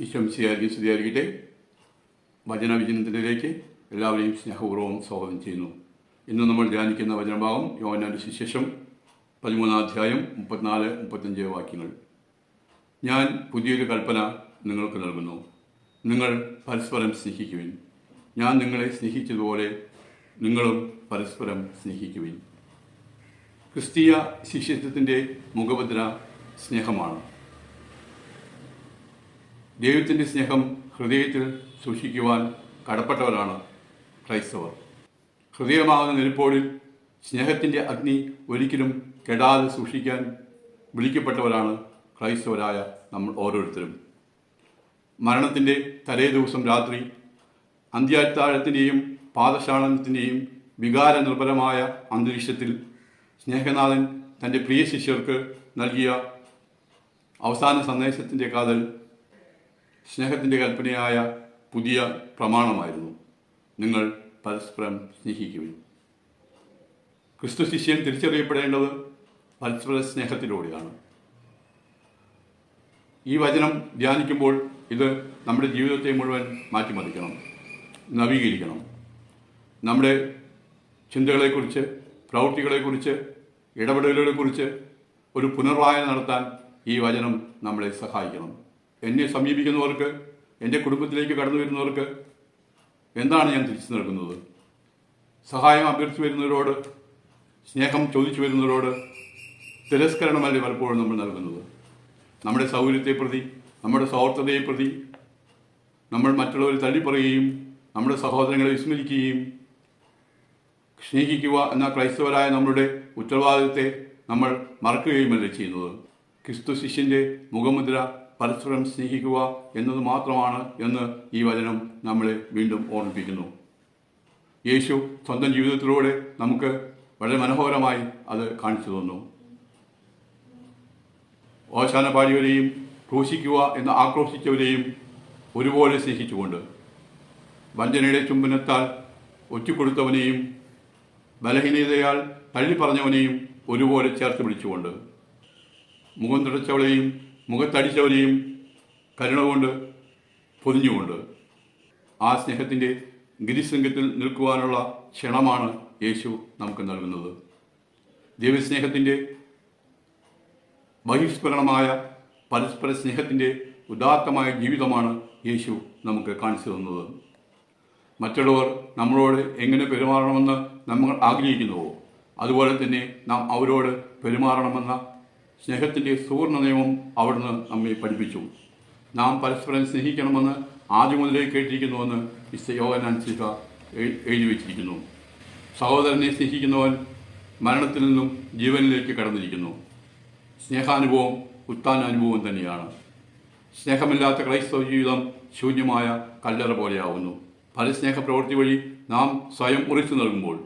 ഈശോം ശരിയായിരിക്കും സ്തുതിയായിരിക്കട്ടെ. വചനവിചനത്തിലേക്ക് എല്ലാവരെയും സ്നേഹപൂർവം സ്വാഗതം ചെയ്യുന്നു. ഇന്ന് നമ്മൾ ധ്യാനിക്കുന്ന വചനഭാഗം യോഹന്നാന്റെ സുശേഷം പതിമൂന്നാം അധ്യായം മുപ്പത്തിനാല് മുപ്പത്തഞ്ച് വാക്യങ്ങൾ. ഞാൻ പുതിയൊരു കൽപ്പന നിങ്ങൾക്ക് നൽകുന്നു. നിങ്ങൾ പരസ്പരം സ്നേഹിക്കുവിൻ. ഞാൻ നിങ്ങളെ സ്നേഹിച്ചതുപോലെ നിങ്ങളും പരസ്പരം സ്നേഹിക്കുവിൻ. ക്രിസ്തീയ ശിഷ്യത്വത്തിന്റെ മുഖഭദ്ര സ്നേഹമാണ്. ദൈവത്തിന്റെ സ്നേഹം ഹൃദയത്തിൽ സൂക്ഷിക്കുവാൻ കടപ്പെട്ടവരാണ് ക്രൈസ്തവർ. ഹൃദയമാകുന്ന നിലപ്പോഴിൽ സ്നേഹത്തിന്റെ അഗ്നി ഒരിക്കലും കെടാതെ സൂക്ഷിക്കാൻ വിളിക്കപ്പെട്ടവരാണ് ക്രൈസ്തവരായ നമ്മൾ ഓരോരുത്തരും. മരണത്തിന്റെ തലേ ദിവസം രാത്രി അന്ത്യാത്താഴത്തിന്റെയും പാദശാളനത്തിന്റെയും വികാര നിർഭരമായ അന്തരീക്ഷത്തിൽ സ്നേഹനാഥൻ തന്റെ പ്രിയ ശിഷ്യർക്ക് നൽകിയ അവസാന സന്ദേശത്തിന്റെ കാതൽ സ്നേഹത്തിന്റെ കൽപ്പനയായ പുതിയ പ്രമാണമായിരുന്നു. നിങ്ങൾ പരസ്പരം സ്നേഹിക്കുവിൻ ക്രിസ്തു ശിഷ്യൻ തിരിച്ചറിയപ്പെടേണ്ടത് പരസ്പര സ്നേഹത്തിലൂടെയാണ്. ഈ വചനം ധ്യാനിക്കുമ്പോൾ ഇത് നമ്മുടെ ജീവിതത്തെ മുഴുവൻ മാറ്റിമറിക്കണം നവീകരിക്കണം. നമ്മുടെ ചിന്തകളെക്കുറിച്ച് പ്രവൃത്തികളെക്കുറിച്ച് ഇടപെടലുകളെക്കുറിച്ച് ഒരു പുനർവായന നടത്താൻ ഈ വചനം നമ്മളെ സഹായിക്കണം. എന്നെ സമീപിക്കുന്നവർക്ക് എന്റെ കുടുംബത്തിലേക്ക് കടന്നു വരുന്നവർക്ക് എന്താണ് ഞാൻ തിരിച്ചു നൽകുന്നത്? സഹായം അഭ്യർത്ഥിച്ചു വരുന്നവരോട് സ്നേഹം ചോദിച്ചു വരുന്നവരോട് തിരസ്കരണമല്ലേ പലപ്പോഴും നമ്മൾ നൽകുന്നത്? നമ്മുടെ സൗകര്യത്തെ പ്രതി നമ്മുടെ സൗഹൃദത്തെ പ്രതി നമ്മൾ മറ്റുള്ളവരെ തള്ളിപ്പറയുകയും നമ്മുടെ സഹോദരങ്ങളെ വിസ്മരിക്കുകയും സ്നേഹിക്കുക എന്ന ക്രൈസ്തവരായ നമ്മളുടെ ഉത്തരവാദിത്തത്തെ നമ്മൾ മറക്കുകയുമല്ലേ ചെയ്യുന്നത്? ക്രിസ്തു ശിഷ്യന്റെ മുഖമുദ്ര പരസ്പരം സ്നേഹിക്കുക എന്നത് മാത്രമാണ് എന്ന് ഈ വചനം നമ്മളെ വീണ്ടും ഓർമ്മിപ്പിക്കുന്നു. യേശു സ്വന്തം ജീവിതത്തിലൂടെ നമുക്ക് വളരെ മനോഹരമായി അത് കാണിച്ചു തന്നു. ഓശാന പാടിയവരെയും ക്രൂശിക്കുക എന്ന് ആക്രോശിച്ചവരെയും ഒരുപോലെ സ്നേഹിച്ചുകൊണ്ട് വഞ്ചനയുടെ ചുംബനത്താൽ ഒറ്റിക്കൊടുത്തവനെയും ബലഹീനതയാൽ തള്ളിപ്പറഞ്ഞവനെയും ഒരുപോലെ ചേർത്ത് പിടിച്ചുകൊണ്ട് മുഖം തുടച്ചവളെയും മുഖത്തടിച്ചവനെയും കരുണ കൊണ്ട് പൊതിഞ്ഞുകൊണ്ട് ആ സ്നേഹത്തിന്റെ ഗിരിശൃംഗത്തിൽ നിൽക്കുവാനുള്ള ക്ഷണമാണ് യേശു നമുക്ക് നൽകുന്നത്. ദൈവസ്നേഹത്തിന്റെ ബഹിഷ്കരണമായ പരസ്പര സ്നേഹത്തിന്റെ ഉദാത്തമായ ജീവിതമാണ് യേശു നമുക്ക് കാണിച്ചു തന്നത്. മറ്റുള്ളവർ നമ്മളോട് എങ്ങനെ പെരുമാറണമെന്ന് നമ്മൾ ആഗ്രഹിക്കുന്നുവോ അതുപോലെ തന്നെ നാം അവരോട് പെരുമാറണമെന്ന സ്നേഹത്തിന്റെ സുവർണ നിയമം അവിടുന്ന് നമ്മെ പഠിപ്പിച്ചു. നാം പരസ്പരം സ്നേഹിക്കണമെന്ന് ആദ്യം മുതലേ കേട്ടിരിക്കുന്നുവെന്ന് മിസ്റ്റർ യോഗനാൻ സിഹ എഴുതി വച്ചിരിക്കുന്നു. സഹോദരനെ സ്നേഹിക്കുന്നവൻ മരണത്തിൽ നിന്നും ജീവനിലേക്ക് കടന്നിരിക്കുന്നു. സ്നേഹാനുഭവം ഉത്താനാനുഭവം തന്നെയാണ്. സ്നേഹമില്ലാത്ത ക്രൈസ്തവ ജീവിതം ശൂന്യമായ കല്ലറ പോലെയാവുന്നു. ഫലസ്നേഹ പ്രവൃത്തി വഴി നാം സ്വയം ഉറച്ചു നൽകുമ്പോൾ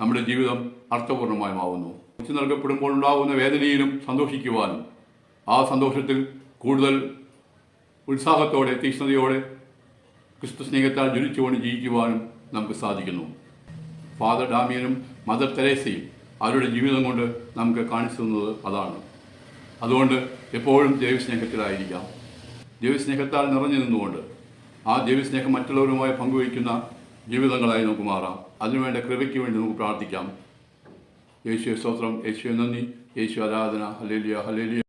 നമ്മുടെ ജീവിതം അർത്ഥപൂർണമായുമാവുന്നു. നൽകപ്പെടുമ്പോൾ ഉണ്ടാകുന്ന വേദനയിലും സന്തോഷിക്കുവാനും ആ സന്തോഷത്തിൽ കൂടുതൽ ഉത്സാഹത്തോടെ തീക്ഷ്ണതയോടെ ക്രിസ്തു സ്നേഹത്താൽ ജ്വലിച്ചുകൊണ്ട് ജീവിക്കുവാനും നമുക്ക് സാധിക്കുന്നു. ഫാദർ ഡാമിയനും മദർ തെരേസയും അവരുടെ ജീവിതം കൊണ്ട് നമുക്ക് കാണിച്ചു തന്നത് അതാണ്. അതുകൊണ്ട് എപ്പോഴും ദൈവസ്നേഹത്തിലായിരിക്കാം. ദൈവസ്നേഹത്താൽ നിറഞ്ഞു നിന്നുകൊണ്ട് ആ ദൈവസ്നേഹം മറ്റുള്ളവരുമായി പങ്കുവയ്ക്കുന്ന ജീവിതങ്ങളായി നമുക്ക് മാറാം. അതിനുവേണ്ട കൃപയ്ക്ക് വേണ്ടി നമുക്ക് പ്രാർത്ഥിക്കാം. യേശു സ്തോത്രം. യേശു നന്ദി. യേശു ആരാധന. Hallelujah hallelujah